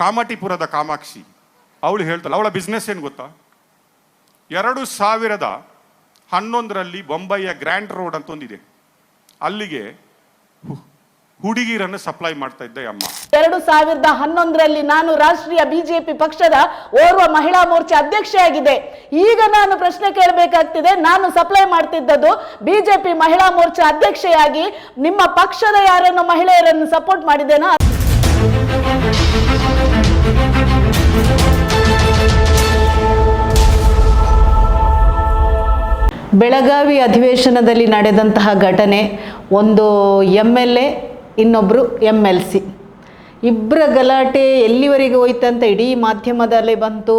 ಕಾಮಾಟಿಪುರದ ಕಾಮಾಕ್ಷಿ, ಅವಳು ಹೇಳ್ತಾಳೆ, ಅವಳ ಬಿಸ್ನೆಸ್ ಏನು ಗೊತ್ತಾ? ಎರಡು ಸಾವಿರದ ಹನ್ನೊಂದರಲ್ಲಿ ಬೊಂಬೈಯ ಗ್ರ್ಯಾಂಡ್ ರೋಡ್ ಅಂತ ಒಂದಿದೆ. ಅಲ್ಲಿಗೆ ಹುಡುಗಿರನ್ನು ಸಪ್ಲೈ ಮಾಡ್ತಾ ಇದ್ದೆ ಅಮ್ಮ. ಎರಡು ಸಾವಿರದ ಹನ್ನೊಂದರಲ್ಲಿ ನಾನು ರಾಷ್ಟ್ರೀಯ ಬಿಜೆಪಿ ಪಕ್ಷದ ಓರ್ವ ಮಹಿಳಾ ಮೋರ್ಚಾ ಅಧ್ಯಕ್ಷೆಯಾಗಿದೆ. ಈಗ ನಾನು ಪ್ರಶ್ನೆ ಕೇಳಬೇಕಾಗ್ತಿದೆ, ನಾನು ಸಪ್ಲೈ ಮಾಡ್ತಿದ್ದದ್ದು ಬಿಜೆಪಿ ಮಹಿಳಾ ಮೋರ್ಚಾ ಅಧ್ಯಕ್ಷೆಯಾಗಿ ನಿಮ್ಮ ಪಕ್ಷದ ಯಾರನ್ನು ಮಹಿಳೆಯರನ್ನು ಸಪೋರ್ಟ್ ಮಾಡಿದ್ದೇನಾ ಬೆಳಗಾವಿ ಅಧಿವೇಶನದಲ್ಲಿ ನಡೆದಂತಹ ಘಟನೆ, ಒಂದು ಎಂ ಎಲ್ ಎ ಇನ್ನೊಬ್ಬರು ಎಂ ಎಲ್ ಸಿ. ಇಬ್ಬರ ಗಲಾಟೆ ಎಲ್ಲಿವರೆಗೆ ಹೋಯ್ತು ಅಂತ ಇಡೀ ಮಾಧ್ಯಮದಲ್ಲಿ ಬಂತು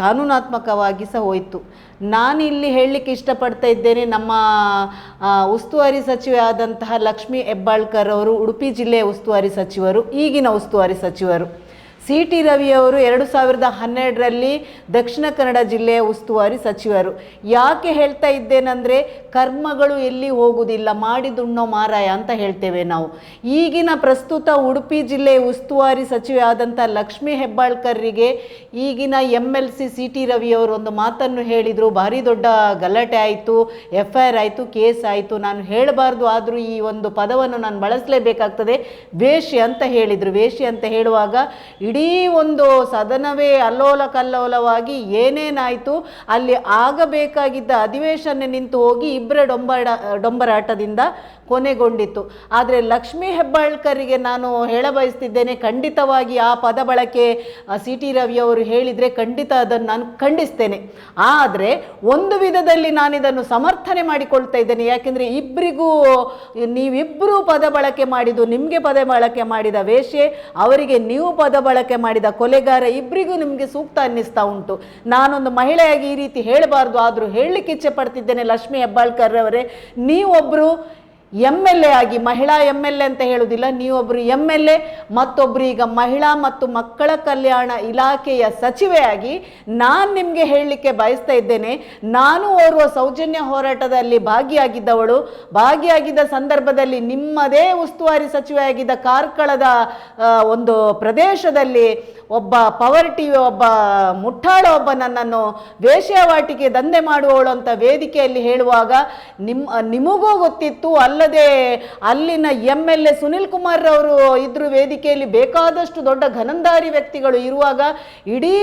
ಕಾನೂನಾತ್ಮಕವಾಗಿ ಸಹ ಹೋಯಿತು. ನಾನು ಇಲ್ಲಿ ಹೇಳಲಿಕ್ಕೆ ಇಷ್ಟಪಡ್ತಾ ಇದ್ದೇನೆ, ನಮ್ಮ ಉಸ್ತುವಾರಿ ಸಚಿವೆ ಆದಂತಹ ಲಕ್ಷ್ಮೀ ಹೆಬ್ಬಾಳ್ಕರ್ ಅವರು ಉಡುಪಿ ಜಿಲ್ಲೆಯ ಉಸ್ತುವಾರಿ ಸಚಿವರು, ಈಗಿನ ಉಸ್ತುವಾರಿ ಸಚಿವರು. ಸಿ ಟಿ ರವಿಯವರು ಎರಡು ಸಾವಿರದ ಹನ್ನೆರಡರಲ್ಲಿ ದಕ್ಷಿಣ ಕನ್ನಡ ಜಿಲ್ಲೆಯ ಉಸ್ತುವಾರಿ ಸಚಿವರು. ಯಾಕೆ ಹೇಳ್ತಾ ಇದ್ದೇನೆಂದರೆ, ಕರ್ಮಗಳು ಎಲ್ಲಿ ಹೋಗುವುದಿಲ್ಲ ಮಾಡಿದುಣ್ಣೋ ಮಾರಾಯ ಅಂತ ಹೇಳ್ತೇವೆ ನಾವು. ಈಗಿನ ಪ್ರಸ್ತುತ ಉಡುಪಿ ಜಿಲ್ಲೆಯ ಉಸ್ತುವಾರಿ ಸಚಿವೆ ಆದಂಥ ಲಕ್ಷ್ಮೀ ಹೆಬ್ಬಾಳ್ಕರ್ರಿಗೆ ಈಗಿನ M L C C T ರವಿಯವರು ಒಂದು ಮಾತನ್ನು ಹೇಳಿದರು. ಭಾರಿ ದೊಡ್ಡ ಗಲಾಟೆ ಆಯಿತು ಎಫ್ ಐ ಆರ್ ಆಯಿತು, ಕೇಸ್ ಆಯಿತು. ನಾನು ಹೇಳಬಾರ್ದು, ಆದರೂ ಈ ಒಂದು ಪದವನ್ನು ನಾನು ಬಳಸಲೇಬೇಕಾಗ್ತದೆ. ವೇಷಿ ಅಂತ ಹೇಳಿದರು. ವೇಷಿ ಅಂತ ಹೇಳುವಾಗ ಇಡೀ ಒಂದು ಸದನವೇ ಅಲ್ಲೋಲ ಕಲ್ಲೋಲವಾಗಿ ಏನೇನಾಯಿತು ಅಲ್ಲಿ ಆಗಬೇಕಾಗಿದ್ದ ಅಧಿವೇಶನ ನಿಂತು ಹೋಗಿ ಇಬ್ಬರ ಡೊಂಬರ ಡೊಂಬರಾಟದಿಂದ ಕೊನೆಗೊಂಡಿತ್ತು. ಆದರೆ ಲಕ್ಷ್ಮೀ ಹೆಬ್ಬಾಳ್ಕರಿಗೆ ನಾನು ಹೇಳ ಬಯಸ್ತಿದ್ದೇನೆ, ಖಂಡಿತವಾಗಿ ಆ ಪದ ಬಳಕೆ ಸಿ ಟಿ ರವಿಯವರು ಹೇಳಿದರೆ ಖಂಡಿತ ಅದನ್ನು ನಾನು ಖಂಡಿಸ್ತೇನೆ. ಆದರೆ ಒಂದು ವಿಧದಲ್ಲಿ ನಾನು ಇದನ್ನು ಸಮರ್ಥನೆ ಮಾಡಿಕೊಳ್ತಾ ಇದ್ದೇನೆ. ಯಾಕೆಂದರೆ ಇಬ್ಬರಿಗೂ ನೀವಿಬ್ಬರೂ ಪದ ಬಳಕೆ ಮಾಡಿದ್ದು, ನಿಮಗೆ ಪದ ಬಳಕೆ ಮಾಡಿದ ವೇಷೆ ಅವರಿಗೆ ನೀವು ಪದ ಬಳಕೆ ಮಾಡಿದ ಕೊಲೆಗಾರ ಇಬ್ಬರಿಗೂ ನಿಮಗೆ ಸೂಕ್ತ ಅನ್ನಿಸ್ತಾ ಉಂಟು. ನಾನೊಂದು ಮಹಿಳೆಯಾಗಿ ಈ ರೀತಿ ಹೇಳಬಾರ್ದು, ಆದರೂ ಹೇಳಲಿಕ್ಕೆ ಇಚ್ಛೆ ಪಡ್ತಿದ್ದೇನೆ ಲಕ್ಷ್ಮೀ ಹೆಬ್ಬಾಳ್ಕರ್ ಅವರೇ. ನೀವೊಬ್ಬರು ಎಂ ಎಲ್ ಎ ಆಗಿ, ಮಹಿಳಾ ಎಂ ಎಲ್ ಎ ಅಂತ ಹೇಳುವುದಿಲ್ಲ ನೀವೊಬ್ಬರು ಎಂ ಎಲ್ ಎ ಮತ್ತೊಬ್ಬರು ಈಗ ಮಹಿಳಾ ಮತ್ತು ಮಕ್ಕಳ ಕಲ್ಯಾಣ ಇಲಾಖೆಯ ಸಚಿವೆಯಾಗಿ ನಾನು ನಿಮಗೆ ಹೇಳಲಿಕ್ಕೆ ಬಯಸ್ತಾ ಇದ್ದೇನೆ. ನಾನು ಓರ್ವ ಸೌಜನ್ಯ ಹೋರಾಟದಲ್ಲಿ ಭಾಗಿಯಾಗಿದ್ದವಳು. ಭಾಗಿಯಾಗಿದ್ದ ಸಂದರ್ಭದಲ್ಲಿ ನಿಮ್ಮದೇ ಉಸ್ತುವಾರಿ ಸಚಿವೆಯಾಗಿದ್ದ ಕಾರ್ಕಳದ ಒಂದು ಪ್ರದೇಶದಲ್ಲಿ ಒಬ್ಬ ಪವರ್ಟಿ, ಒಬ್ಬ ಮುಟ್ಟಾಳ ಒಬ್ಬ ನನ್ನನ್ನು ವೇಶ್ಯಾವಾಟಿಕೆ ದಂಧೆ ಮಾಡುವವಳು ಅಂತ ವೇದಿಕೆಯಲ್ಲಿ ಹೇಳುವಾಗ ನಿಮ್ಮ ನಿಮಗೂ ಗೊತ್ತಿತ್ತು, ಅಲ್ಲದೆ ಅಲ್ಲಿನ M L A Sunil Kumar ಅವರು ಇದ್ರ ವೇದಿಕೆಯಲ್ಲಿ ಬೇಕಾದಷ್ಟು ದೊಡ್ಡ ಘನಂದಾರಿ ವ್ಯಕ್ತಿಗಳು ಇರುವಾಗ ಇಡೀ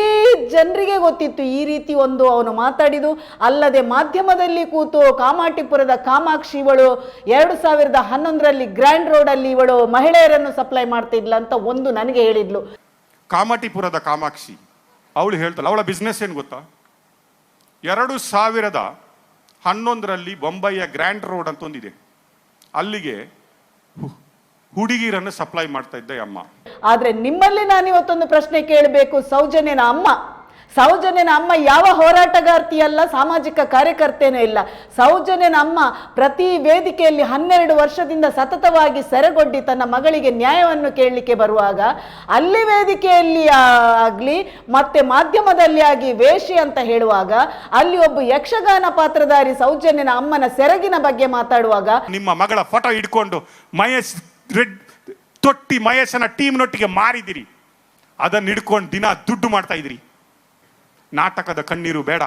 ಜನರಿಗೆ ಗೊತ್ತಿತ್ತು ಈ ರೀತಿ ಒಂದು ಅವನು ಮಾತಾಡಿದು ಅಲ್ಲದೆ ಮಾಧ್ಯಮದಲ್ಲಿ ಕೂತು ಕಾಮಾಟಿಪುರದ ಕಾಮಾಕ್ಷಿ ಇವಳು, ಎರಡು ಸಾವಿರದ ಹನ್ನೊಂದರಲ್ಲಿ ಗ್ರ್ಯಾಂಡ್ ರೋಡಲ್ಲಿ ಇವಳು ಮಹಿಳೆಯರನ್ನು ಸಪ್ಲೈ ಮಾಡ್ತಿದ್ಲ ಅಂತ ಒಂದು ನನಗೆ ಹೇಳಿದ್ಲು. ಕಾಮಾಟಿಪುರದ ಕಾಮಾಕ್ಷಿ, ಅವಳು ಹೇಳ್ತಾಳೆ, ಅವಳ ಬಿಸ್ನೆಸ್ ಏನು ಗೊತ್ತಾ? ಎರಡು ಸಾವಿರದ ಹನ್ನೊಂದರಲ್ಲಿ ಬೊಂಬೈಯ ಗ್ರ್ಯಾಂಡ್ ರೋಡ್ ಅಂತ ಒಂದಿದೆ. ಅಲ್ಲಿಗೆ ಹುಡುಗಿರನ್ನು ಸಪ್ಲೈ ಮಾಡ್ತಾ ಇದ್ದೆ ಅಮ್ಮ. ಆದ್ರೆ ನಿಮ್ಮಲ್ಲಿ ನಾನು ಇವತ್ತೊಂದು ಪ್ರಶ್ನೆ ಕೇಳಬೇಕು, ಸೌಜನ್ಯನ ಅಮ್ಮ. ಸೌಜನ್ಯನ ಅಮ್ಮ ಯಾವ ಹೋರಾಟಗಾರ್ತಿಯಲ್ಲ, ಸಾಮಾಜಿಕ ಕಾರ್ಯಕರ್ತೇನೇ ಇಲ್ಲ. ಸೌಜನ್ಯನ ಅಮ್ಮ ಪ್ರತಿ ವೇದಿಕೆಯಲ್ಲಿ ಹನ್ನೆರಡು ವರ್ಷದಿಂದ ಸತತವಾಗಿ ಸೆರೆಗೊಡ್ಡಿ ತನ್ನ ಮಗಳಿಗೆ ನ್ಯಾಯವನ್ನು ಕೇಳಲಿಕ್ಕೆ ಬರುವಾಗ, ಅಲ್ಲಿ ವೇದಿಕೆಯಲ್ಲಿ ಆಗಲಿ, ಮತ್ತೆ ಮಾಧ್ಯಮದಲ್ಲಿ ಆಗಿ ವೇಷಿ ಅಂತ ಹೇಳುವಾಗ, ಅಲ್ಲಿ ಒಬ್ಬ ಯಕ್ಷಗಾನ ಪಾತ್ರಧಾರಿ ಸೌಜನ್ಯನ ಅಮ್ಮನ ಸೆರಗಿನ ಬಗ್ಗೆ ಮಾತಾಡುವಾಗ, ನಿಮ್ಮ ಮಗಳ ಫೋಟೋ ಹಿಡ್ಕೊಂಡು ಮಹೇಶ್ ರೆಡ್ ತೊಟ್ಟಿ ಮಹೇಶನ ಟೀಮ್ನೊಟ್ಟಿಗೆ ಮಾರಿದಿರಿ. ಅದನ್ನ ಹಿಡ್ಕೊಂಡು ದಿನ ದುಡ್ಡು ಮಾಡ್ತಾ ಇದ್ರಿ. ನಾಟಕದ ಕಣ್ಣೀರು ಬೇಡ.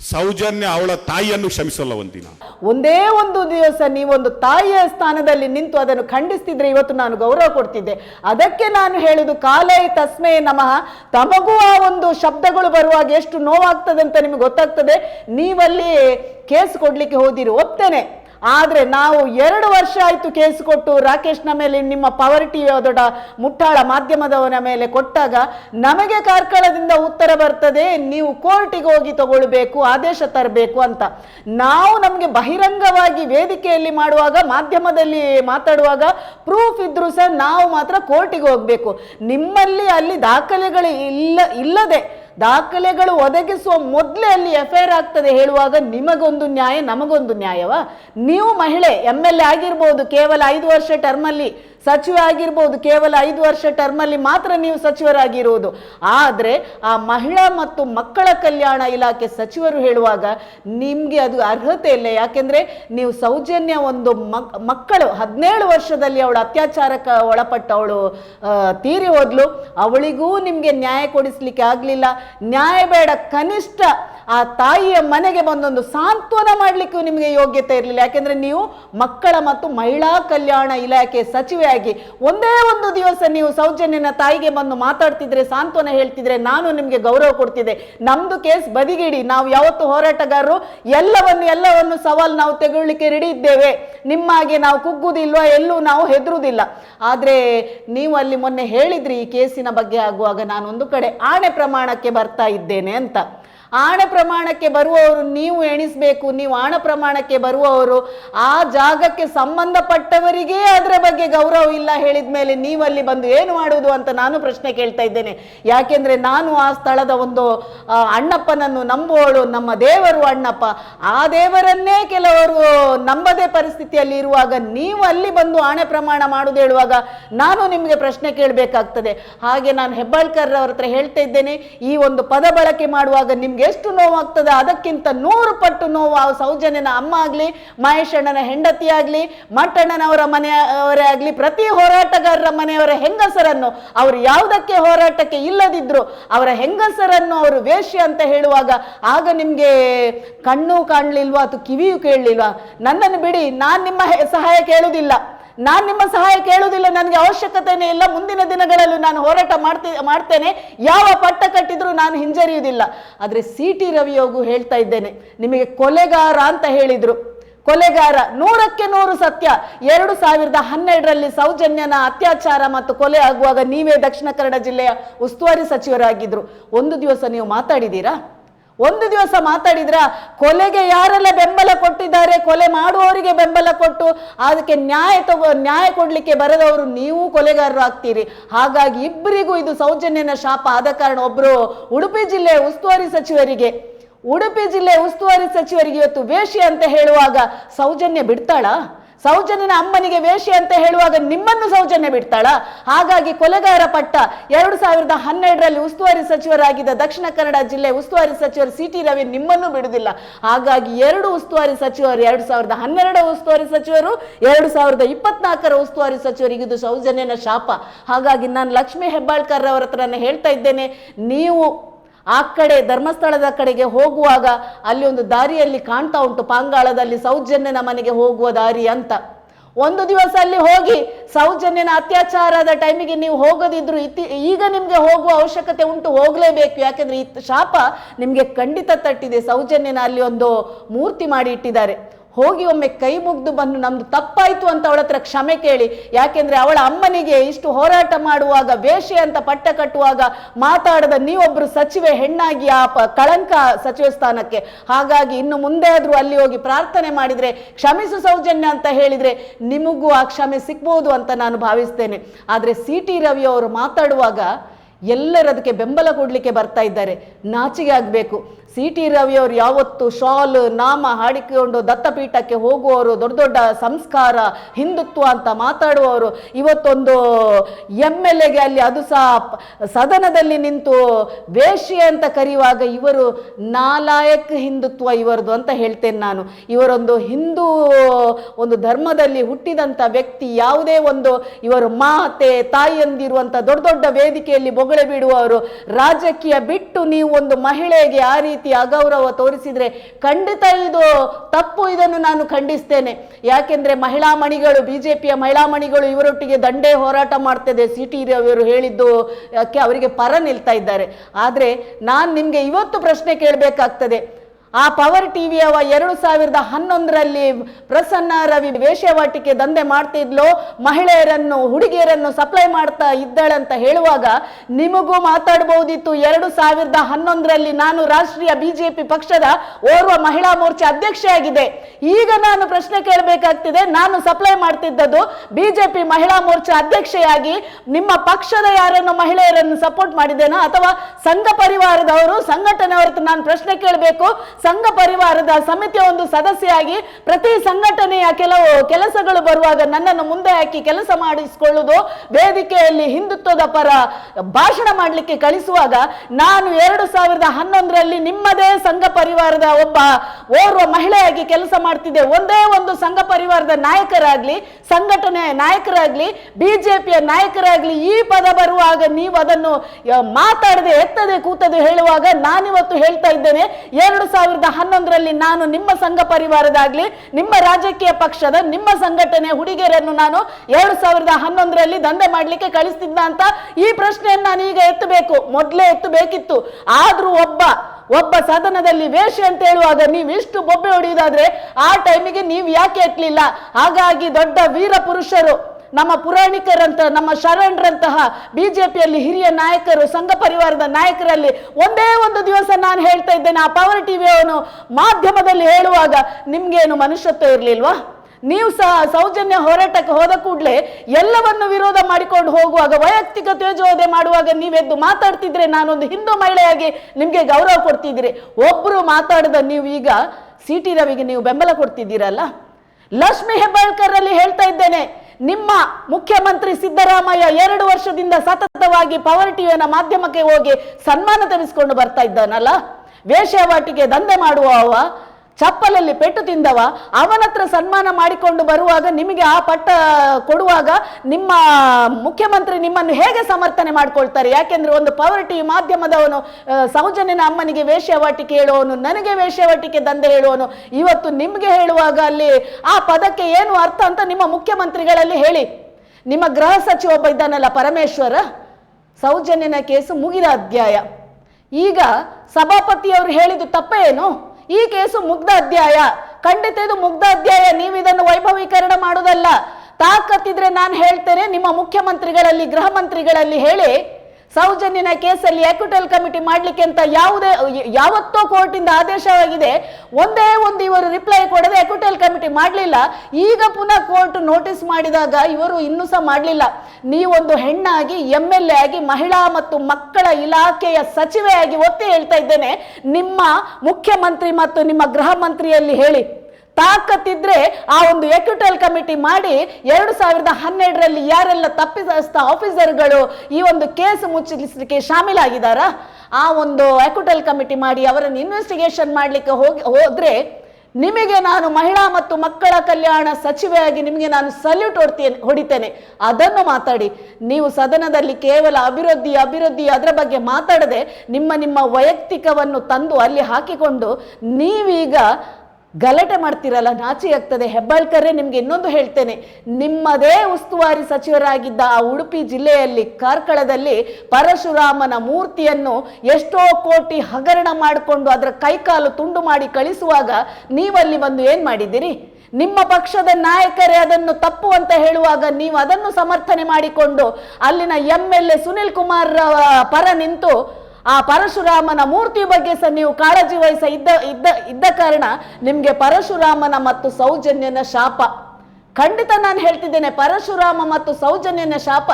ಸೌಜನ್ಯ ಅವಳ ತಾಯಿಯನ್ನು ಕ್ಷಮಿಸಲ್ಲ ಒಂದಿನ. ಒಂದೇ ಒಂದು ದಿವಸ ನೀವೊಂದು ತಾಯಿಯ ಸ್ಥಾನದಲ್ಲಿ ನಿಂತು ಅದನ್ನು ಖಂಡಿಸ್ತಿದ್ರೆ ಇವತ್ತು ನಾನು ಗೌರವ ಕೊಡ್ತಿದ್ದೆ. ಅದಕ್ಕೆ ನಾನು ಹೇಳುದು ಕಾಲೇ ತಸ್ಮೇ ನಮಃ. ತಮಗೂ ಆ ಒಂದು ಶಬ್ದಗಳು ಬರುವಾಗ ಎಷ್ಟು ನೋವಾಗ್ತದೆ ಅಂತ ನಿಮಗೆ ಗೊತ್ತಾಗ್ತದೆ. ನೀವಲ್ಲಿ ಕೇಸ್ ಕೊಡ್ಲಿಕ್ಕೆ ಹೋದಿರಿ ಒಪ್ತೇನೆ. ಆದ್ರೆ ನಾವು ಎರಡು ವರ್ಷ ಆಯ್ತು ಕೇಸ್ ಕೊಟ್ಟು ರಾಕೇಶ್ನ ಮೇಲೆ ನಿಮ್ಮ ಪವರ್ ಟಿವಿ ದೊಡ್ಡ ಮುಟ್ಟಾಳ ಮಾಧ್ಯಮದವನ ಮೇಲೆ ಕೊಟ್ಟಾಗ ನಮಗೆ ಕಾರ್ಕಳದಿಂದ ಉತ್ತರ ಬರ್ತದೆ, ನೀವು ಕೋರ್ಟಿಗೆ ಹೋಗಿ ತಗೊಳ್ಬೇಕು, ಆದೇಶ ತರಬೇಕು ಅಂತ. ನಾವು ನಮಗೆ ಬಹಿರಂಗವಾಗಿ ವೇದಿಕೆಯಲ್ಲಿ ಮಾಡುವಾಗ, ಮಾಧ್ಯಮದಲ್ಲಿ ಮಾತಾಡುವಾಗ ಪ್ರೂಫ್ ಇದ್ರೂ ಸಹ ನಾವು ಮಾತ್ರ ಕೋರ್ಟಿಗೆ ಹೋಗಬೇಕು. ನಿಮ್ಮಲ್ಲಿ ಅಲ್ಲಿ ದಾಖಲೆಗಳು ಇಲ್ಲ, ಇಲ್ಲದೆ ದಾಖಲೆಗಳು ಒದಗಿಸುವ ಮೊದಲೇ ಅಲ್ಲಿ ಎಫ್ ಐ ಆರ್ ಆಗ್ತದೆ ಹೇಳುವಾಗ ನಿಮಗೊಂದು ನ್ಯಾಯ, ನಮಗೊಂದು ನ್ಯಾಯವ? ನೀವು ಮಹಿಳೆ ಎಂ ಎಲ್ ಎ ಆಗಿರ್ಬೋದು, ಕೇವಲ ಐದು ವರ್ಷ ಟರ್ಮಲ್ಲಿ ಸಚಿವ ಆಗಿರ್ಬೋದು, ಕೇವಲ ಐದು ವರ್ಷ ಟರ್ಮಲ್ಲಿ ಮಾತ್ರ ನೀವು ಸಚಿವರಾಗಿರುವುದು ಆದರೆ ಆ ಮಹಿಳಾ ಮತ್ತು ಮಕ್ಕಳ ಕಲ್ಯಾಣ ಇಲಾಖೆ ಸಚಿವರು ಹೇಳುವಾಗ ನಿಮಗೆ ಅದು ಅರ್ಹತೆ ಇಲ್ಲ. ಯಾಕೆಂದ್ರೆ ನೀವು ಸೌಜನ್ಯ ಒಂದು ಮಕ್, ಮಕ್ಕಳು, ಹದಿನೇಳು ವರ್ಷದಲ್ಲಿ ಅವಳು ಅತ್ಯಾಚಾರಕ್ಕೆ ಒಳಪಟ್ಟವಳು ತೀರಿ ಹೋದ್ಲು. ಅವಳಿಗೂ ನಿಮಗೆ ನ್ಯಾಯ ಕೊಡಿಸ್ಲಿಕ್ಕೆ ಆಗಲಿಲ್ಲ. ನ್ಯಾಯ ಬೇಡ, ಕನಿಷ್ಠ ಆ ತಾಯಿಯ ಮನೆಗೆ ಬಂದೊಂದು ಸಾಂತ್ವನ ಮಾಡಲಿಕ್ಕೂ ನಿಮಗೆ ಯೋಗ್ಯತೆ ಇರಲಿಲ್ಲ. ಯಾಕೆಂದ್ರೆ ನೀವು ಮಕ್ಕಳ ಮತ್ತು ಮಹಿಳಾ ಕಲ್ಯಾಣ ಇಲಾಖೆ ಸಚಿವೆಯಾಗಿ ಒಂದೇ ಒಂದು ದಿವಸ ನೀವು ಸೌಜನ್ಯನ ತಾಯಿಗೆ ಬಂದು ಮಾತಾಡ್ತಿದ್ರೆ, ಸಾಂತ್ವನ ಹೇಳ್ತಿದ್ರೆ ನಾನು ನಿಮಗೆ ಗೌರವ ಕೊಡ್ತಿದ್ದೆ. ನಮ್ದು ಕೇಸ್ ಬದಿಗಿಡಿ. ನಾವು ಯಾವತ್ತು ಹೋರಾಟಗಾರರು, ಎಲ್ಲವನ್ನು ಎಲ್ಲವನ್ನು ಸವಾಲು ನಾವು ತೆಗೊಳ್ಳಿಕ್ಕೆ ರೆಡಿ ಇದ್ದೇವೆ. ನಿಮ್ಮಾಗೆ ನಾವು ಕುಗ್ಗುದಿಲ್ವ, ಎಲ್ಲೂ ನಾವು ಹೆದರುವುದಿಲ್ಲ. ಆದರೆ ನೀವು ಅಲ್ಲಿ ಮೊನ್ನೆ ಹೇಳಿದ್ರಿ ಈ ಕೇಸಿನ ಬಗ್ಗೆ ಆಗುವಾಗ ನಾನು ಒಂದು ಕಡೆ ಆಣೆ ಪ್ರಮಾಣಕ್ಕೆ ಬರ್ತಾ ಇದ್ದೇನೆ ಅಂತ. ಆಣ ಪ್ರಮಾಣಕ್ಕೆ ಬರುವವರು ನೀವು ಎಣಿಸಬೇಕು, ನೀವು ಆಣ ಪ್ರಮಾಣಕ್ಕೆ ಬರುವವರು, ಆ ಜಾಗಕ್ಕೆ ಸಂಬಂಧಪಟ್ಟವರಿಗೇ ಅದರ ಬಗ್ಗೆ ಗೌರವ ಇಲ್ಲ ಹೇಳಿದ ಮೇಲೆ ನೀವಲ್ಲಿ ಬಂದು ಏನು ಮಾಡುವುದು ಅಂತ ನಾನು ಪ್ರಶ್ನೆ ಕೇಳ್ತಾ ಇದ್ದೇನೆ. ಯಾಕೆಂದ್ರೆ ನಾನು ಆ ಸ್ಥಳದ ಒಂದು ಅಣ್ಣಪ್ಪನನ್ನು ನಂಬುವವಳು ನಮ್ಮ ದೇವರು ಅಣ್ಣಪ್ಪ. ಆ ದೇವರನ್ನೇ ಕೆಲವರು ನಂಬದೇ ಪರಿಸ್ಥಿತಿಯಲ್ಲಿ ಇರುವಾಗ ನೀವು ಅಲ್ಲಿ ಬಂದು ಆಣೆ ಪ್ರಮಾಣ ಮಾಡುದು ಹೇಳುವಾಗ ನಾನು ನಿಮಗೆ ಪ್ರಶ್ನೆ ಕೇಳಬೇಕಾಗ್ತದೆ. ಹಾಗೆ ನಾನು ಹೆಬ್ಬಾಳ್ಕರ್ ಅವ್ರ ಹತ್ರ ಹೇಳ್ತಾ ಇದ್ದೇನೆ, ಈ ಒಂದು ಪದ ಬಳಕೆ ಮಾಡುವಾಗ ನಿಮ್ಗೆ ಎಷ್ಟು ನೋವಾಗ್ತದೆ? ಅದಕ್ಕಿಂತ ನೂರು ಪಟ್ಟು ನೋವು ಆ ಸೌಜನ್ಯನ ಅಮ್ಮ ಆಗಲಿ ಮಹೇಶಣ್ಣನ ಹೆಂಡತಿ ಆಗ್ಲಿ, ಮಟ್ಟಣ್ಣನವರ ಮನೆಯವರೇ ಆಗಲಿ, ಪ್ರತಿ ಹೋರಾಟಗಾರರ ಮನೆಯವರ ಹೆಂಗಸರನ್ನು ಅವರು ಯಾವುದಕ್ಕೆ ಹೋರಾಟಕ್ಕೆ ಇಲ್ಲದಿದ್ರು, ಅವರ ಹೆಂಗಸರನ್ನು ಅವರು ವೇಶ್ಯ ಅಂತ ಹೇಳುವಾಗ, ಆಗ ನಿಮಗೆ ಕಣ್ಣು ಕಾಣ್ಲಿಲ್ವಾ ಅಥವಾ ಕಿವಿಯು ಕೇಳಲಿಲ್ವಾ? ನನ್ನನ್ನು ಬಿಡಿ, ನಾನು ನಿಮ್ಮ ಸಹಾಯ ಕೇಳುವುದಿಲ್ಲ ನಾನು ನಿಮ್ಮ ಸಹಾಯ ಕೇಳುವುದಿಲ್ಲ, ನನಗೆ ಅವಶ್ಯಕತೆನೇ ಇಲ್ಲ. ಮುಂದಿನ ದಿನಗಳಲ್ಲೂ ನಾನು ಹೋರಾಟ ಮಾಡ್ತಿ, ಮಾಡ್ತೇನೆ. ಯಾವ ಪಟ್ಟ ಕಟ್ಟಿದ್ರು ನಾನು ಹಿಂಜರಿಯುವುದಿಲ್ಲ. ಆದರೆ ಸಿ ಟಿ ರವಿಯೋಗು ಹೇಳ್ತಾ ಇದ್ದೇನೆ, ನಿಮಗೆ ಕೊಲೆಗಾರ ಅಂತ ಹೇಳಿದರು. ಕೊಲೆಗಾರ, ನೂರಕ್ಕೆ ನೂರು ಸತ್ಯ. ಎರಡು ಸಾವಿರದ ಹನ್ನೆರಡರಲ್ಲಿ ಸೌಜನ್ಯನ ಅತ್ಯಾಚಾರ ಮತ್ತು ಕೊಲೆ ಆಗುವಾಗ ನೀವೇ ದಕ್ಷಿಣ ಕನ್ನಡ ಜಿಲ್ಲೆಯ ಉಸ್ತುವಾರಿ ಸಚಿವರಾಗಿದ್ರು. ಒಂದು ದಿವಸ ನೀವು ಮಾತಾಡಿದ್ದೀರಾ? ಒಂದು ದಿವಸ ಮಾತಾಡಿದ್ರ, ಕೊಲೆಗೆ ಯಾರೆಲ್ಲ ಬೆಂಬಲ ಕೊಟ್ಟಿದ್ದಾರೆ, ಕೊಲೆ ಮಾಡುವವರಿಗೆ ಬೆಂಬಲ ಕೊಟ್ಟು, ಅದಕ್ಕೆ ನ್ಯಾಯ ತಗೋ, ನ್ಯಾಯ ಕೊಡ್ಲಿಕ್ಕೆ ಬರದವರು ನೀವು ಕೊಲೆಗಾರರು ಆಗ್ತೀರಿ. ಹಾಗಾಗಿ ಇಬ್ಬರಿಗೂ ಇದು ಸೌಜನ್ಯನ ಶಾಪ. ಆದ ಕಾರಣ ಒಬ್ರು ಉಡುಪಿ ಜಿಲ್ಲೆ ಉಸ್ತುವಾರಿ ಸಚಿವರಿಗೆ, ಉಡುಪಿ ಜಿಲ್ಲೆ ಉಸ್ತುವಾರಿ ಸಚಿವರಿಗೆ ಇವತ್ತು ವೇಷಿ ಅಂತ ಹೇಳುವಾಗ ಸೌಜನ್ಯ ಬಿಡ್ತಾಳಾ? ಸೌಜನ್ಯನ ಅಮ್ಮನಿಗೆ ವೇಷಿ ಅಂತ ಹೇಳುವಾಗ ನಿಮ್ಮನ್ನು ಸೌಜನ್ಯ ಬಿಡ್ತಾಳ? ಹಾಗಾಗಿ ಕೊಲೆಗಾರ ಪಟ್ಟ ಎರಡು ಸಾವಿರದ ಹನ್ನೆರಡರಲ್ಲಿ ಉಸ್ತುವಾರಿ ಸಚಿವರಾಗಿದ್ದ ದಕ್ಷಿಣ ಕನ್ನಡ ಜಿಲ್ಲೆ ಉಸ್ತುವಾರಿ ಸಚಿವರು ಸಿ ಟಿ ರವಿ ನಿಮ್ಮನ್ನು ಬಿಡುವುದಿಲ್ಲ. ಹಾಗಾಗಿ ಎರಡು ಉಸ್ತುವಾರಿ ಸಚಿವರು, ಎರಡು ಸಾವಿರದ ಹನ್ನೆರಡರ ಉಸ್ತುವಾರಿ ಸಚಿವರು, ಎರಡು ಸಾವಿರದ ಇಪ್ಪತ್ನಾಲ್ಕರ ಉಸ್ತುವಾರಿ ಸಚಿವರಿಗೆ ಇದು ಸೌಜನ್ಯನ ಶಾಪ. ಹಾಗಾಗಿ ನಾನು ಲಕ್ಷ್ಮೀ ಹೆಬ್ಬಾಳ್ಕರ್ ಅವರ ಹತ್ರ ಹೇಳ್ತಾ ಇದ್ದೇನೆ, ನೀವು ಆ ಕಡೆ ಧರ್ಮಸ್ಥಳದ ಕಡೆಗೆ ಹೋಗುವಾಗ ಅಲ್ಲಿ ಒಂದು ದಾರಿಯಲ್ಲಿ ಕಾಣ್ತಾ ಉಂಟು ಪಾಂಗಾಳದಲ್ಲಿ ಸೌಜನ್ಯನ ಮನೆಗೆ ಹೋಗುವ ದಾರಿ ಅಂತ. ಒಂದು ದಿವಸ ಅಲ್ಲಿ ಹೋಗಿ ಸೌಜನ್ಯನ ಅತ್ಯಾಚಾರದ ಟೈಮಿಗೆ ನೀವು ಹೋಗದಿದ್ರು ಇತಿ ಈಗ ನಿಮಗೆ ಹೋಗುವ ಅವಶ್ಯಕತೆ ಉಂಟು, ಹೋಗಲೇಬೇಕು. ಯಾಕೆಂದ್ರೆ ಈ ಶಾಪ ನಿಮಗೆ ಖಂಡಿತ ತಟ್ಟಿದೆ. ಸೌಜನ್ಯನ ಅಲ್ಲಿ ಒಂದು ಮೂರ್ತಿ ಮಾಡಿ ಇಟ್ಟಿದ್ದಾರೆ. ಹೋಗಿ ಒಮ್ಮೆ ಕೈ ಮುಗ್ದು ಬಂದು ನಮ್ದು ತಪ್ಪಾಯಿತು ಅಂತ ಅವಳ ಹತ್ರ ಕ್ಷಮೆ ಕೇಳಿ. ಯಾಕೆಂದ್ರೆ ಅವಳ ಅಮ್ಮನಿಗೆ ಇಷ್ಟು ಹೋರಾಟ ಮಾಡುವಾಗ ವೇಷೆ ಅಂತ ಪಟ್ಟ ಕಟ್ಟುವಾಗ ಮಾತಾಡದ ನೀವೊಬ್ರು ಸಚಿವೆ ಹೆಣ್ಣಾಗಿ ಆ ಕಳಂಕ ಸಚಿವ ಸ್ಥಾನಕ್ಕೆ. ಹಾಗಾಗಿ ಇನ್ನು ಮುಂದೆ ಆದರೂ ಅಲ್ಲಿ ಹೋಗಿ ಪ್ರಾರ್ಥನೆ ಮಾಡಿದ್ರೆ, ಕ್ಷಮಿಸು ಸೌಜನ್ಯ ಅಂತ ಹೇಳಿದ್ರೆ ನಿಮಗೂ ಆ ಕ್ಷಮೆ ಸಿಗ್ಬೋದು ಅಂತ ನಾನು ಭಾವಿಸ್ತೇನೆ. ಆದರೆ ಸಿ ಟಿ ರವಿ ಅವರು ಮಾತಾಡುವಾಗ ಎಲ್ಲರದಕ್ಕೆ ಬೆಂಬಲ ಕೊಡಲಿಕ್ಕೆ ಬರ್ತಾ ಇದ್ದಾರೆ. ನಾಚಿಗೆ ಆಗಬೇಕು. ಸಿ ಟಿ ರವಿ ಅವರು ಯಾವತ್ತು ಶಾಲ್, ನಾಮ ಹಾಡಿಕೊಂಡು ದತ್ತಪೀಠಕ್ಕೆ ಹೋಗುವವರು, ದೊಡ್ಡ ದೊಡ್ಡ ಸಂಸ್ಕಾರ, ಹಿಂದುತ್ವ ಅಂತ ಮಾತಾಡುವವರು, ಇವತ್ತೊಂದು ಎಂ ಎಲ್ ಎಗೆ ಅಲ್ಲಿ ಅದು ಸಹ ಸದನದಲ್ಲಿ ನಿಂತು ವೇಷಿ ಅಂತ ಕರೆಯುವಾಗ ಇವರು ನಾಲಾಯಕ್ ಹಿಂದುತ್ವ ಇವರದು ಅಂತ ಹೇಳ್ತೇನೆ ನಾನು. ಇವರೊಂದು ಹಿಂದೂ ಒಂದು ಧರ್ಮದಲ್ಲಿ ಹುಟ್ಟಿದಂಥ ವ್ಯಕ್ತಿ, ಯಾವುದೇ ಒಂದು ಇವರು ಮಾತೆ ತಾಯಿಯಂದಿರುವಂಥ ದೊಡ್ಡ ದೊಡ್ಡ ವೇದಿಕೆಯಲ್ಲಿ ಬೊಗಳೆ ಬಿಡುವವರು ರಾಜಕೀಯ ಬಿಟ್ಟು ನೀವು ಒಂದು ಮಹಿಳೆಗೆ ಆ ರೀತಿ ಅಗೌರವ ತೋರಿಸಿದ್ರೆ ಖಂಡಿತ ಇದು ತಪ್ಪು, ಇದನ್ನು ನಾನು ಖಂಡಿಸ್ತೇನೆ. ಯಾಕೆಂದ್ರೆ ಮಹಿಳಾ ಮಣಿಗಳು, ಬಿಜೆಪಿಯ ಮಹಿಳಾ ಮಣಿಗಳು ಇವರೊಟ್ಟಿಗೆ ದಂಡೇ ಹೋರಾಟ ಮಾಡ್ತದೆ ಸಿ ಟಿ ರವಿಯವರು ಹೇಳಿದ್ದು, ಯಾಕೆ ಅವರಿಗೆ ಪರ ನಿಲ್ತಾ ಇದ್ದಾರೆ. ಆದ್ರೆ ನಾನು ನಿಮಗೆ ಇವತ್ತು ಪ್ರಶ್ನೆ ಕೇಳಬೇಕಾಗ್ತದೆ. ಆ ಪವರ್ ಟಿವಿಯವ ಎರಡು ಸಾವಿರದ ಹನ್ನೊಂದರಲ್ಲಿ ಪ್ರಸನ್ನ ರವಿ ವೇಷವಾಟಿಕೆ ದಂಧೆ ಮಾಡ್ತಿದ್ಲು. ಮಹಿಳೆಯರನ್ನು, ಹುಡುಗಿಯರನ್ನು ಸಪ್ಲೈ ಮಾಡ್ತಾ ಇದ್ದಾಳಂತ ಹೇಳುವಾಗ ನಿಮಗೂ ಮಾತಾಡಬಹುದಿತ್ತು ಎರಡು ಸಾವಿರದ ಹನ್ನೊಂದರಲ್ಲಿ ನಾನು ರಾಷ್ಟ್ರೀಯ ಬಿಜೆಪಿ ಪಕ್ಷದ ಓರ್ವ ಮಹಿಳಾ ಮೋರ್ಚಾ ಅಧ್ಯಕ್ಷೆಯಾಗಿದೆ. ಈಗ ನಾನು ಪ್ರಶ್ನೆ ಕೇಳಬೇಕಾಗ್ತಿದೆ. ನಾನು ಸಪ್ಲೈ ಮಾಡ್ತಿದ್ದದ್ದು ಬಿಜೆಪಿ ಮಹಿಳಾ ಮೋರ್ಚಾ ಅಧ್ಯಕ್ಷೆಯಾಗಿ ನಿಮ್ಮ ಪಕ್ಷದ ಯಾರನ್ನು ಮಹಿಳೆಯರನ್ನು ಸಪೋರ್ಟ್ ಮಾಡಿದ್ದೇನಾ ಅಥವಾ ಸಂಘ ಪರಿವಾರದವರು ಸಂಘಟನೆ ಹೊರತು ನಾನು ಪ್ರಶ್ನೆ ಕೇಳಬೇಕು. ಸಂಘ ಪರಿವಾರದ ಸಮಿತಿಯ ಒಂದು ಸದಸ್ಯೆಯಾಗಿ ಪ್ರತಿ ಸಂಘಟನೆಯ ಕೆಲವು ಕೆಲಸಗಳು ಬರುವಾಗ ನನ್ನನ್ನು ಮುಂದೆ ಹಾಕಿ ಕೆಲಸ ಮಾಡಿಸಿಕೊಳ್ಳುವುದು ವೇದಿಕೆಯಲ್ಲಿ ಹಿಂದುತ್ವದ ಪರ ಭಾಷಣ ಮಾಡಲಿಕ್ಕೆ ಕಳಿಸುವಾಗ ನಾನು ಎರಡು ಸಾವಿರದ ಹನ್ನೊಂದರಲ್ಲಿ ನಿಮ್ಮದೇ ಸಂಘ ಪರಿವಾರದ ಒಬ್ಬ ಓರ್ವ ಮಹಿಳೆಯಾಗಿ ಕೆಲಸ ಮಾಡ್ತಿದ್ದೆ. ಒಂದೇ ಒಂದು ಸಂಘ ಪರಿವಾರದ ನಾಯಕರಾಗ್ಲಿ, ಸಂಘಟನೆಯ ನಾಯಕರಾಗ್ಲಿ, ಬಿಜೆಪಿಯ ನಾಯಕರಾಗ್ಲಿ ಈ ಪದ ಬರುವಾಗ ನೀವು ಅದನ್ನು ಮಾತಾಡದೆ ಎತ್ತದೆ ಕೂತದೆ ಹೇಳುವಾಗ ನಾನಿವತ್ತು ಹೇಳ್ತಾ ಇದ್ದೇನೆ. ಎರಡು ಸಾವಿರದ ಹನ್ನೊಂದರಲ್ಲಿ ನಾನು ನಿಮ್ಮ ಸಂಘ ಪರಿವಾರದಾಗ್ಲಿ, ನಿಮ್ಮ ರಾಜಕೀಯ ಪಕ್ಷದ, ನಿಮ್ಮ ಸಂಘಟನೆ ಹುಡುಗಿಯರನ್ನು ನಾನು ಎರಡು ಸಾವಿರದ ಹನ್ನೊಂದರಲ್ಲಿ ದಂಧೆ ಮಾಡಲಿಕ್ಕೆ ಕಳಿಸ್ತಿದ್ದ ಅಂತ ಈ ಪ್ರಶ್ನೆಯನ್ನು ನಾನು ಈಗ ಎತ್ತಬೇಕು. ಮೊದಲೇ ಎತ್ತಬೇಕಿತ್ತು. ಆದ್ರೂ ಒಬ್ಬ ಒಬ್ಬ ಸದನದಲ್ಲಿ ವೇಷ ಅಂತ ಹೇಳುವಾಗ ನೀವು ಇಷ್ಟು ಬೊಬ್ಬೆ ಹೊಡೆಯುವುದಾದ್ರೆ ಆ ಟೈಮಿಗೆ ನೀವು ಯಾಕೆ ಎತ್ತಲಿಲ್ಲ ಹಾಗಾಗಿ ದೊಡ್ಡ ವೀರ ಪುರುಷರು ನಮ್ಮ ಪುರಾಣಿಕರಂತ, ನಮ್ಮ ಶರಣರಂತಹ ಪಿಯಲ್ಲಿ ಹಿರಿಯ ನಾಯಕರು, ಸಂಘ ಪರಿವಾರದ ನಾಯಕರಲ್ಲಿ ಒಂದೇ ಒಂದು ದಿವಸ ನಾನು ಹೇಳ್ತಾ ಇದ್ದೇನೆ, ಆ ಪವರ್ ಟಿವಿಯವನು ಮಾಧ್ಯಮದಲ್ಲಿ ಹೇಳುವಾಗ, ನಿಮ್ಗೇನು ಮನುಷ್ಯತ್ವ ಇರಲಿಲ್ವಾ? ನೀವು ಸಹ ಸೌಜನ್ಯ ಹೋರಾಟಕ್ಕೆ ಹೋದ ಕೂಡಲೇ ಎಲ್ಲವನ್ನು ವಿರೋಧ ಮಾಡಿಕೊಂಡು ಹೋಗುವಾಗ, ವೈಯಕ್ತಿಕ ತೇಜೋದೆ ಮಾಡುವಾಗ ನೀವೆದ್ದು ಮಾತಾಡ್ತಿದ್ರೆ ನಾನೊಂದು ಹಿಂದೂ ಮಹಿಳೆಯಾಗಿ ನಿಮಗೆ ಗೌರವ ಕೊಡ್ತಿದ್ದೀರಿ. ಒಬ್ಬರು ಮಾತಾಡದ ನೀವು ಈಗ ಸಿ ಟಿ ರವಿಗೆ ನೀವು ಬೆಂಬಲ ಕೊಡ್ತಿದ್ದೀರಲ್ಲ? ಲಕ್ಷ್ಮಿ ಹೆಬ್ಬಾಳ್ಕರ್ ಅಲ್ಲಿ ಹೇಳ್ತಾ ಇದ್ದೇನೆ ನಿಮ್ಮ ಮುಖ್ಯಮಂತ್ರಿ ಸಿದ್ದರಾಮಯ್ಯ ಎರಡು ವರ್ಷದಿಂದ ಸತತವಾಗಿ ಪವರ್ ಟಿವಿಯ ಮಾಧ್ಯಮಕ್ಕೆ ಹೋಗಿ ಸನ್ಮಾನ ತರಿಸಿಕೊಂಡು ಬರ್ತಾ ಇದ್ದಾನಲ್ಲ? ವೇಶ್ಯಾವಾಟಿಗೆ ದಂಧೆ ಮಾಡುವ ಅವ ಚಪ್ಪಲಲ್ಲಿ ಪೆಟ್ಟು ತಿಂದವ, ಅವನ ಹತ್ರ ಸನ್ಮಾನ ಮಾಡಿಕೊಂಡು ಬರುವಾಗ ನಿಮಗೆ ಆ ಪಟ್ಟ ಕೊಡುವಾಗ ನಿಮ್ಮ ಮುಖ್ಯಮಂತ್ರಿ ನಿಮ್ಮನ್ನು ಹೇಗೆ ಸಮರ್ಥನೆ ಮಾಡ್ಕೊಳ್ತಾರೆ? ಯಾಕೆಂದ್ರೆ ಒಂದು ಪವರ್ಟಿ ಮಾಧ್ಯಮದವನು ಸೌಜನ್ಯನ ಅಮ್ಮನಿಗೆ ವೇಶ್ಯಾವಾಟಿಕೆ ಹೇಳುವವನು, ನನಗೆ ವೇಶ್ಯಾವಾಟಿಕೆ ದಂಧೆ ಹೇಳುವವನು. ಇವತ್ತು ನಿಮಗೆ ಹೇಳುವಾಗ ಅಲ್ಲಿ ಆ ಪದಕ್ಕೆ ಏನು ಅರ್ಥ ಅಂತ ನಿಮ್ಮ ಮುಖ್ಯಮಂತ್ರಿಗಳಲ್ಲಿ ಹೇಳಿ. ನಿಮ್ಮ ಗೃಹ ಸಚಿವ ಒಬ್ಬ ಇದ್ದಾನಲ್ಲ ಪರಮೇಶ್ವರ, ಸೌಜನ್ಯನ ಕೇಸು ಮುಗಿದ ಅಧ್ಯಾಯ. ಈಗ ಸಭಾಪತಿಯವರು ಹೇಳಿದ್ದು ತಪ್ಪೇನು? ಈ ಕೇಸು ಮುಗ್ಧ ಅಧ್ಯಾಯ. ಖಂಡಿತ ಇದು ಮುಗ್ಧ ಅಧ್ಯಾಯ. ನೀವು ಇದನ್ನು ವೈಭವೀಕರಣ ಮಾಡುವುದಲ್ಲ. ತಾಕತ್ತಿದ್ರೆ ನಾನು ಹೇಳ್ತೇನೆ, ನಿಮ್ಮ ಮುಖ್ಯಮಂತ್ರಿಗಳಲ್ಲಿ ಗೃಹ ಮಂತ್ರಿಗಳಲ್ಲಿ ಹೇಳಿ ಸೌಜನ್ಯನ ಕೇಸಲ್ಲಿ ಎಕ್ವಿಟಲ್ ಕಮಿಟಿ ಮಾಡಲಿಕ್ಕೆ ಅಂತ ಯಾವುದೇ, ಯಾವತ್ತೋ ಕೋರ್ಟಿಂದ ಆದೇಶವಾಗಿದೆ. ಒಂದೇ ಒಂದು ಇವರು ರಿಪ್ಲೈ ಕೊಡದೆ ಎಕ್ವಿಟಲ್ ಕಮಿಟಿ ಮಾಡಲಿಲ್ಲ. ಈಗ ಪುನಃ ಕೋರ್ಟ್ ನೋಟಿಸ್ ಮಾಡಿದಾಗ ಇವರು ಇನ್ನೂ ಸಹ ಮಾಡಲಿಲ್ಲ. ನೀವೊಂದು ಹೆಣ್ಣಾಗಿ ಎಂ ಎಲ್ ಎ ಆಗಿ, ಮಹಿಳಾ ಮತ್ತು ಮಕ್ಕಳ ಇಲಾಖೆಯ ಸಚಿವೆಯಾಗಿ ಒತ್ತಿ ಹೇಳ್ತಾ ಇದ್ದೇನೆ. ನಿಮ್ಮ ಮುಖ್ಯಮಂತ್ರಿ ಮತ್ತು ನಿಮ್ಮ ಗೃಹ ಮಂತ್ರಿಯಲ್ಲಿ ಹೇಳಿ. ತಾಕತ್ತಿದ್ರೆ ಆ ಒಂದು ಎಕ್ಯುಟಲ್ ಕಮಿಟಿ ಮಾಡಿ ಎರಡು ಸಾವಿರದ ಹನ್ನೆರಡರಲ್ಲಿ ಯಾರೆಲ್ಲ ತಪ್ಪಿತಸ್ಥ ಆಫೀಸರ್ಗಳು ಈ ಒಂದು ಕೇಸ್ ಮುಚ್ಚಲಿಸಲಿಕ್ಕೆ ಶಾಮೀಲಾಗಿದ್ದಾರಾ? ಆ ಒಂದು ಎಕ್ಯುಟಲ್ ಕಮಿಟಿ ಮಾಡಿ ಅವರನ್ನು ಇನ್ವೆಸ್ಟಿಗೇಷನ್ ಮಾಡಲಿಕ್ಕೆ ಹೋಗಿ, ಹೋದ್ರೆ ನಿಮಗೆ ನಾನು ಮಹಿಳಾ ಮತ್ತು ಮಕ್ಕಳ ಕಲ್ಯಾಣ ಸಚಿವೆಯಾಗಿ ನಿಮಗೆ ನಾನು ಸಲ್ಯೂಟ್ ಹೊಡ್ತೇನೆ ಹೊಡಿತೇನೆ. ಅದನ್ನು ಮಾತಾಡಿ. ನೀವು ಸದನದಲ್ಲಿ ಕೇವಲ ಅಭಿವೃದ್ಧಿ ಅಭಿವೃದ್ಧಿ ಅದರ ಬಗ್ಗೆ ಮಾತಾಡದೆ ನಿಮ್ಮ ನಿಮ್ಮ ವೈಯಕ್ತಿಕವನ್ನು ತಂದು ಅಲ್ಲಿ ಹಾಕಿಕೊಂಡು ನೀವೀಗ ಗಲಾಟೆ ಮಾಡ್ತಿರಲ್ಲ, ನಾಚಿ ಆಗ್ತದೆ. ಹೆಬ್ಬಾಳ್ಕರೆ ನಿಮ್ಗೆ ಇನ್ನೊಂದು ಹೇಳ್ತೇನೆ. ನಿಮ್ಮದೇ ಉಸ್ತುವಾರಿ ಸಚಿವರಾಗಿದ್ದ ಆ ಉಡುಪಿ ಜಿಲ್ಲೆಯಲ್ಲಿ, ಕಾರ್ಕಳದಲ್ಲಿ ಪರಶುರಾಮನ ಮೂರ್ತಿಯನ್ನು ಎಷ್ಟೋ ಕೋಟಿ ಹಗರಣ ಮಾಡಿಕೊಂಡು ಅದರ ಕೈಕಾಲು ತುಂಡು ಮಾಡಿ ಕಳಿಸುವಾಗ ನೀವಲ್ಲಿ ಬಂದು ಏನ್ ಮಾಡಿದ್ದೀರಿ? ನಿಮ್ಮ ಪಕ್ಷದ ನಾಯಕರೇ ಅದನ್ನು ತಪ್ಪು ಅಂತ ಹೇಳುವಾಗ ನೀವು ಅದನ್ನು ಸಮರ್ಥನೆ ಮಾಡಿಕೊಂಡು ಅಲ್ಲಿನ M L A Sunil Kumar ಪರ ನಿಂತು ಆ ಪರಶುರಾಮನ ಮೂರ್ತಿ ಬಗ್ಗೆ ಸಹ ನೀವು ಕಾಳಜಿ ವಹಿಸ ಇದ್ದ ಇದ್ದ ಇದ್ದ ಕಾರಣ ನಿಮಗೆ ಪರಶುರಾಮನ ಮತ್ತು ಸೌಜನ್ಯನ ಶಾಪ. ಖಂಡಿತ ನಾನು ಹೇಳ್ತಿದ್ದೇನೆ, ಪರಶುರಾಮ ಮತ್ತು ಸೌಜನ್ಯನ ಶಾಪ,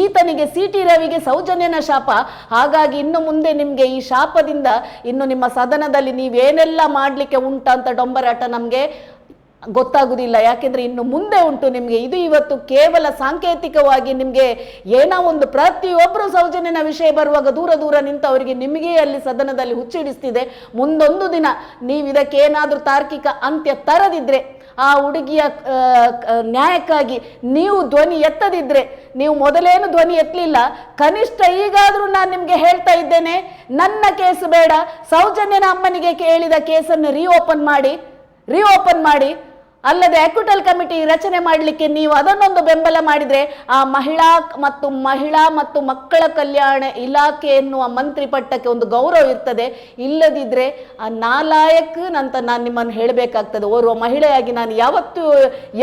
ಈತನಿಗೆ ಸಿ ಟಿ ರವಿಗೆ ಸೌಜನ್ಯನ ಶಾಪ. ಹಾಗಾಗಿ ಇನ್ನು ಮುಂದೆ ನಿಮಗೆ ಈ ಶಾಪದಿಂದ ಇನ್ನು ನಿಮ್ಮ ಸದನದಲ್ಲಿ ನೀವೇನೆಲ್ಲ ಮಾಡಲಿಕ್ಕೆ ಉಂಟಂತ ಡೊಂಬರಾಟ ನಮಗೆ ಗೊತ್ತಾಗುದಿಲ್ಲ. ಯಾಕೆಂದ್ರೆ ಇನ್ನು ಮುಂದೆ ಉಂಟು ನಿಮಗೆ. ಇದು ಇವತ್ತು ಕೇವಲ ಸಾಂಕೇತಿಕವಾಗಿ ನಿಮಗೆ ಏನೋ ಒಂದು ಪ್ರತಿಯೊಬ್ಬರು ಸೌಜನ್ಯನ ವಿಷಯ ಬರುವಾಗ ದೂರ ದೂರ ನಿಂತು ಅವರಿಗೆ ನಿಮಗೆ ಅಲ್ಲಿ ಸದನದಲ್ಲಿ ಹುಚ್ಚಿಡಿಸ್ತಿದೆ ಮುಂದೊಂದು ದಿನ ನೀವು ಇದಕ್ಕೆ ಏನಾದರೂ ತಾರ್ಕಿಕ ಅಂತ್ಯ ತರದಿದ್ರೆ, ಆ ಹುಡುಗಿಯ ನ್ಯಾಯಕ್ಕಾಗಿ ನೀವು ಧ್ವನಿ ಎತ್ತದಿದ್ರೆ, ನೀವು ಮೊದಲೇನು ಧ್ವನಿ ಎತ್ತಲಿಲ್ಲ. ಕನಿಷ್ಠ ಈಗಾದರೂ ನಾನು ನಿಮಗೆ ಹೇಳ್ತಾ ಇದ್ದೇನೆ, ನನ್ನ ಕೇಸು ಬೇಡ. ಸೌಜನ್ಯನ ಅಮ್ಮನಿಗೆ ಕೇಳಿದ ಕೇಸನ್ನು ರೀಓಪನ್ ಮಾಡಿ. ರೀಓಪನ್ ಮಾಡಿ ಅಲ್ಲದೆ ಎಕ್ವಿಟಲ್ ಕಮಿಟಿ ರಚನೆ ಮಾಡಲಿಕ್ಕೆ ನೀವು ಅದನ್ನೊಂದು ಬೆಂಬಲ ಮಾಡಿದರೆ ಆ ಮಹಿಳಾ ಮತ್ತು ಮಹಿಳಾ ಮತ್ತು ಮಕ್ಕಳ ಕಲ್ಯಾಣ ಇಲಾಖೆ ಎನ್ನುವ ಮಂತ್ರಿ ಪಟ್ಟಕ್ಕೆ ಒಂದು ಗೌರವ ಇರ್ತದೆ. ಇಲ್ಲದಿದ್ದರೆ ಆ ನಾಲಾಯಕ್ ಅಂತ ನಾನು ನಿಮ್ಮನ್ನು ಹೇಳಬೇಕಾಗ್ತದೆ. ಓರ್ವ ಮಹಿಳೆಯಾಗಿ ನಾನು ಯಾವತ್ತೂ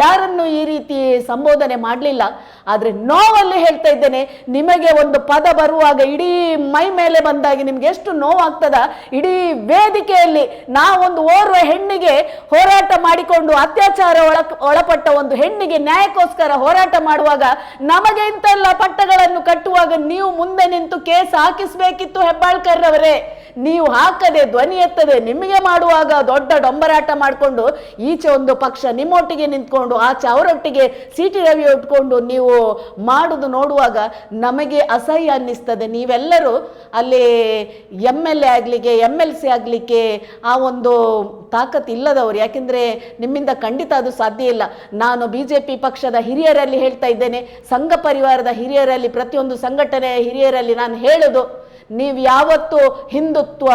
ಯಾರನ್ನು ಈ ರೀತಿ ಸಂಬೋಧನೆ ಮಾಡಲಿಲ್ಲ. ಆದರೆ ನೋವಲ್ಲಿ ಹೇಳ್ತಾ ಇದ್ದೇನೆ, ನಿಮಗೆ ಒಂದು ಪದ ಬರುವಾಗ ಇಡೀ ಮೈ ಮೇಲೆ ಬಂದಾಗ ನಿಮ್ಗೆ ಎಷ್ಟು ನೋವಾಗ್ತದ? ಇಡೀ ವೇದಿಕೆಯಲ್ಲಿ ನಾವೊಂದು ಓರ್ವ ಹೆಣ್ಣಿಗೆ ಹೋರಾಟ ಮಾಡಿಕೊಂಡು ಅತ್ಯಾಚಾರ ಒಳ ಒಳಪಟ್ಟ ಒಂದು ಹೆಣ್ಣಿಗೆ ನ್ಯಾಯಕ್ಕೋಸ್ಕರ ಹೋರಾಟ ಮಾಡುವಾಗ ನಮಗೆ ಇಂತೆಲ್ಲ ಪಟ್ಟಗಳನ್ನು ಕಟ್ಟುವಾಗ ನೀವು ಮುಂದೆ ನಿಂತು ಕೇಸ್ ಹಾಕಿಸ್ಬೇಕಿತ್ತು ಹೆಬ್ಬಾಳ್ಕರ್ ಅವರೇ ನೀವು ಹಾಕದೆ ಧ್ವನಿ ಎತ್ತದೆ ನಿಮಗೆ ಮಾಡುವಾಗ ದೊಡ್ಡ ಡೊಂಬರಾಟ ಮಾಡಿಕೊಂಡು ಈಚೆ ಒಂದು ಪಕ್ಷ ನಿಮ್ಮೊಟ್ಟಿಗೆ ನಿಂತ್ಕೊಂಡು, ಆಚೆ ಅವರೊಟ್ಟಿಗೆ ಸಿಟಿ ರವಿ ಉಟ್ಕೊಂಡು ನೀವು ಮಾಡುದು ನೋಡುವಾಗ ನಮಗೆ ಅಸಹ್ಯ ಅನ್ನಿಸ್ತದೆ. ನೀವೆಲ್ಲರೂ ಅಲ್ಲಿ ಎಂ ಎಲ್ ಎ ಆಗಲಿಕ್ಕೆ ಎಂ ಎಲ್ ಸಿ ಆಗಲಿಕ್ಕೆ ಆ ಒಂದು ತಾಕತ್ ಇಲ್ಲದವರು. ಯಾಕೆಂದರೆ ನಿಮ್ಮಿಂದ ಖಂಡಿತ ಅದು ಸಾಧ್ಯ ಇಲ್ಲ. ನಾನು ಬಿ ಜೆ ಪಿ ಪಕ್ಷದ ಹಿರಿಯರಲ್ಲಿ ಹೇಳ್ತಾ ಇದ್ದೇನೆ. ಸಂಘ ಪರಿವಾರದ ಹಿರಿಯರಲ್ಲಿ, ಪ್ರತಿಯೊಂದು ಸಂಘಟನೆಯ ಹಿರಿಯರಲ್ಲಿ ನಾನು ಹೇಳೋದು ನೀವು ಯಾವತ್ತು ಹಿಂದುತ್ವ,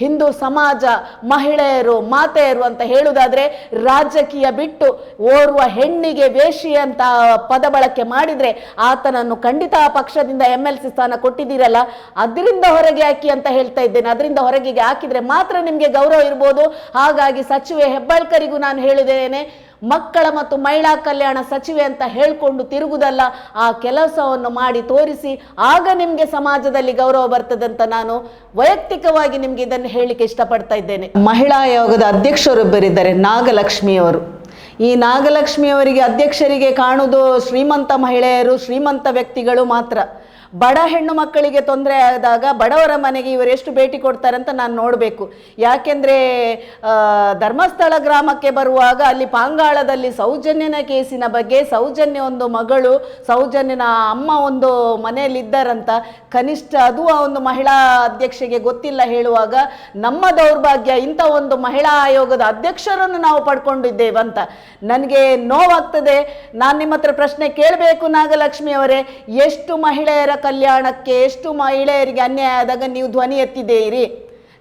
ಹಿಂದೂ ಸಮಾಜ, ಮಹಿಳೆಯರು, ಮಾತೆಯರು ಅಂತ ಹೇಳುವುದಾದರೆ ರಾಜಕೀಯ ಬಿಟ್ಟು ಓರ್ವ ಹೆಣ್ಣಿಗೆ ವೇಷಿ ಅಂತ ಪದ ಬಳಕೆ ಮಾಡಿದ್ರೆ ಆತನನ್ನು ಖಂಡಿತ ಪಕ್ಷದಿಂದ ಎಂ ಎಲ್ ಸಿ ಸ್ಥಾನ ಕೊಟ್ಟಿದ್ದೀರಲ್ಲ, ಅದರಿಂದ ಹೊರಗೆ ಹಾಕಿ ಅಂತ ಹೇಳ್ತಾ ಇದ್ದೇನೆ. ಅದರಿಂದ ಹೊರಗೆ ಹಾಕಿದ್ರೆ ಮಾತ್ರ ನಿಮಗೆ ಗೌರವ ಇರ್ಬೋದು. ಹಾಗಾಗಿ ಸಚಿವೆ ಹೆಬ್ಬಾಳ್ಕರಿಗೂ ನಾನು ಹೇಳಿದ್ದೇನೆ ಮಕ್ಕಳ ಮತ್ತು ಮಹಿಳಾ ಕಲ್ಯಾಣ ಸಚಿವೆ ಅಂತ ಹೇಳ್ಕೊಂಡು ತಿರುಗುದಲ್ಲ, ಆ ಕೆಲಸವನ್ನು ಮಾಡಿ ತೋರಿಸಿ, ಆಗ ನಿಮಗೆ ಸಮಾಜದಲ್ಲಿ ಗೌರವ ಬರ್ತದಂತ ನಾನು ವೈಯಕ್ತಿಕವಾಗಿ ನಿಮ್ಗೆ ಇದನ್ನು ಹೇಳಿಕೆ ಇಷ್ಟಪಡ್ತಾ ಇದ್ದೇನೆ. ಮಹಿಳಾ ಆಯೋಗದ ಅಧ್ಯಕ್ಷರೊಬ್ಬರಿದ್ದಾರೆ ನಾಗಲಕ್ಷ್ಮಿಯವರು ಈ ನಾಗಲಕ್ಷ್ಮಿಯವರಿಗೆ ಅಧ್ಯಕ್ಷರಿಗೆ ಕಾಣುವುದು ಶ್ರೀಮಂತ ಮಹಿಳೆಯರು, ಶ್ರೀಮಂತ ವ್ಯಕ್ತಿಗಳು ಮಾತ್ರ. ಬಡ ಹೆಣ್ಣು ಮಕ್ಕಳಿಗೆ ತೊಂದರೆ ಆದಾಗ ಬಡವರ ಮನೆಗೆ ಇವರು ಎಷ್ಟು ಭೇಟಿ ಕೊಡ್ತಾರೆ ಅಂತ ನಾನು ನೋಡಬೇಕು. ಯಾಕೆಂದರೆ ಧರ್ಮಸ್ಥಳ ಗ್ರಾಮಕ್ಕೆ ಬರುವಾಗ ಅಲ್ಲಿ ಪಾಂಗಾಳದಲ್ಲಿ ಸೌಜನ್ಯನ ಕೇಸಿನ ಬಗ್ಗೆ, ಸೌಜನ್ಯ ಒಂದು ಮಗಳು, ಸೌಜನ್ಯನ ಅಮ್ಮ ಒಂದು ಮನೆಯಲ್ಲಿ ಇದ್ದಾರಂತ ಕನಿಷ್ಠ ಅದು ಆ ಒಂದು ಮಹಿಳಾ ಅಧ್ಯಕ್ಷೆಗೆ ಗೊತ್ತಿಲ್ಲ ಹೇಳುವಾಗ, ನಮ್ಮ ದೌರ್ಭಾಗ್ಯ ಇಂಥ ಒಂದು ಮಹಿಳಾ ಆಯೋಗದ ಅಧ್ಯಕ್ಷರನ್ನು ನಾವು ಪಡ್ಕೊಂಡಿದ್ದೇವಂತ ನನಗೆ ನೋವಾಗ್ತದೆ. ನಾನು ನಿಮ್ಮ ಹತ್ರ ಪ್ರಶ್ನೆ ಕೇಳಬೇಕು ನಾಗಲಕ್ಷ್ಮಿ ಅವರೇ, ಎಷ್ಟು ಮಹಿಳೆಯರ ಕಲ್ಯಾಣಕ್ಕೆ ಎಷ್ಟು ಮಹಿಳೆಯರಿಗೆ ಅನ್ಯಾಯ ಆದಾಗ ನೀವು ಧ್ವನಿ ಎತ್ತಿದ್ದೀರಿ?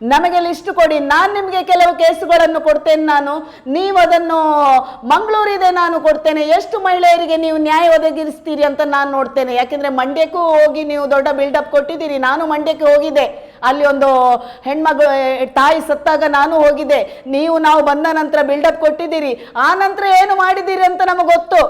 ನಮಗೆ ಲಿಸ್ಟ್ ಕೊಡಿ? ನಾನು ನಿಮಗೆ ಕೆಲವು ಕೇಸುಗಳನ್ನು ಕೊಡ್ತೇನೆ ನಾನು. ನೀವು ಅದನ್ನು ಮಂಗಳೂರಿದೆ ನಾನು ಕೊಡ್ತೇನೆ. ಎಷ್ಟು ಮಹಿಳೆಯರಿಗೆ ನೀವು ನ್ಯಾಯ ಒದಗಿಸ್ತೀರಿ ಅಂತ ನಾನು ನೋಡ್ತೇನೆ. ಯಾಕೆಂದರೆ ಮಂಡ್ಯಕ್ಕೂ ಹೋಗಿ ನೀವು ದೊಡ್ಡ ಬಿಲ್ಡಪ್ ಕೊಟ್ಟಿದ್ದೀರಿ. ನಾನು ಮಂಡ್ಯಕ್ಕೆ ಹೋಗಿದ್ದೆ ಅಲ್ಲಿ ಒಂದು ಹೆಣ್ಮಗಳು ತಾಯಿ ಸತ್ತಾಗ ನಾನು ಹೋಗಿದ್ದೆ ನೀವು ನಾವು ಬಂದ ನಂತರ ಬಿಲ್ಡಪ್ ಕೊಟ್ಟಿದ್ದೀರಿ. ಆ ನಂತರ ಏನು ಮಾಡಿದ್ದೀರಿ ಅಂತ ನಮಗೆ ಗೊತ್ತು.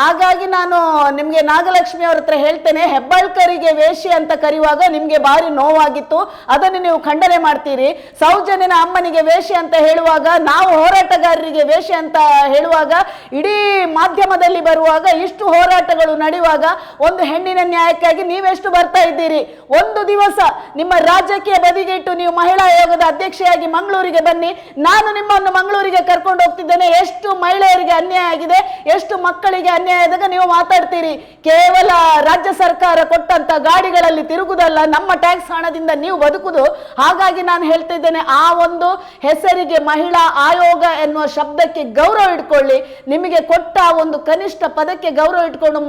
ಹಾಗಾಗಿ ನಾನು ನಿಮಗೆ ನಾಗಲಕ್ಷ್ಮಿ ಅವ್ರ ಹತ್ರ ಹೇಳ್ತೇನೆ, ಹೆಬ್ಬಾಳ್ಕರಿಗೆ ವೇಷಿ ಅಂತ ಕರೆಯುವಾಗ ನಿಮಗೆ ಭಾರಿ ನೋವಾಗಿತ್ತು. ಅದನ್ನು ನೀವು ಖಂಡನೆ ಮಾಡ್ತೀರಿ. ಸೌಜನ್ಯನ ಅಮ್ಮನಿಗೆ ವೇಷ ಅಂತ ಹೇಳುವಾಗ, ನಾವು ಹೋರಾಟಗಾರರಿಗೆ ವೇಷ ಅಂತ ಹೇಳುವಾಗ, ಇಡೀ ಮಾಧ್ಯಮದಲ್ಲಿ ಬರುವಾಗ, ಇಷ್ಟು ಹೋರಾಟಗಳು ನಡೆಯುವಾಗ, ಒಂದು ಹೆಣ್ಣಿನ ನ್ಯಾಯಕ್ಕಾಗಿ ನೀವೆಷ್ಟು ಬರ್ತಾ ಇದ್ದೀರಿ? ಒಂದು ದಿವಸ ನಿಮ್ಮ ರಾಜಕೀಯ ಬದಿಗೆ ಇಟ್ಟು ನೀವು ಮಹಿಳಾ ಆಯೋಗದ ಅಧ್ಯಕ್ಷೆಯಾಗಿ ಮಂಗಳೂರಿಗೆ ಬನ್ನಿ. ನಾನು ನಿಮ್ಮನ್ನು ಮಂಗಳೂರಿಗೆ ಕರ್ಕೊಂಡು ಹೋಗ್ತಿದ್ದೇನೆ. ಎಷ್ಟು ಮಹಿಳೆಯರಿಗೆ ಅನ್ಯಾಯ ಆಗಿದೆ, ಎಷ್ಟು ಮಕ್ಕಳಿಗೆ ಅನ್ಯಾಯ ಆದಾಗ ನೀವು ಮಾತಾಡ್ತೀರಿ. ಕೇವಲ ರಾಜ್ಯ ಸರ್ಕಾರ ಕೊಟ್ಟಂತ ಗಾಡಿಗಳಲ್ಲಿ ತಿರುಗುದಲ್ಲ, ನಮ್ಮ ಟ್ಯಾಕ್ಸ್ ಹಣದಿಂದ ನೀವು ಬದುಕುದು. ಹಾಗಾಗಿ ನಾನು ಹೇಳ್ತಾ ಇದ್ದೇನೆ ಆ ಒಂದು ಹೆಸರಿಗೆ ಮಹಿಳಾ ಆಯೋಗ ಎನ್ನುವ ಶಬ್ದಕ್ಕೆ ಗೌರವ ಇಟ್ಕೊಳ್ಳಿ. ನಿಮಗೆ ಕೊಟ್ಟ ಒಂದು ಕನಿಷ್ಠ ಪದಕ್ಕೆ ಗೌರವ ಇಟ್ಕೊಂಡು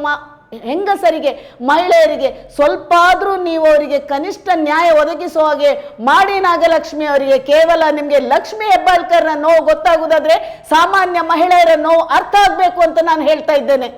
ಹೆಂಗಸರಿಗೆ, ಮಹಿಳೆಯರಿಗೆ ಸ್ವಲ್ಪ ಆದರೂ ನೀವು ಅವರಿಗೆ ಕನಿಷ್ಠ ನ್ಯಾಯ ಒದಗಿಸುವ ಹಾಗೆ ಮಾಡಿ ನಾಗಲಕ್ಷ್ಮಿ ಅವರಿಗೆ. ಕೇವಲ ನಿಮಗೆ ಲಕ್ಷ್ಮಿ ಹೆಬ್ಬಾಳ್ಕರ್ನ ನೋವು ಗೊತ್ತಾಗುವುದಾದ್ರೆ ಸಾಮಾನ್ಯ ಮಹಿಳೆಯರ ನೋವು ಅರ್ಥ ಆಗಬೇಕು ಅಂತ ನಾನು ಹೇಳ್ತಾ ಇದ್ದೇನೆ.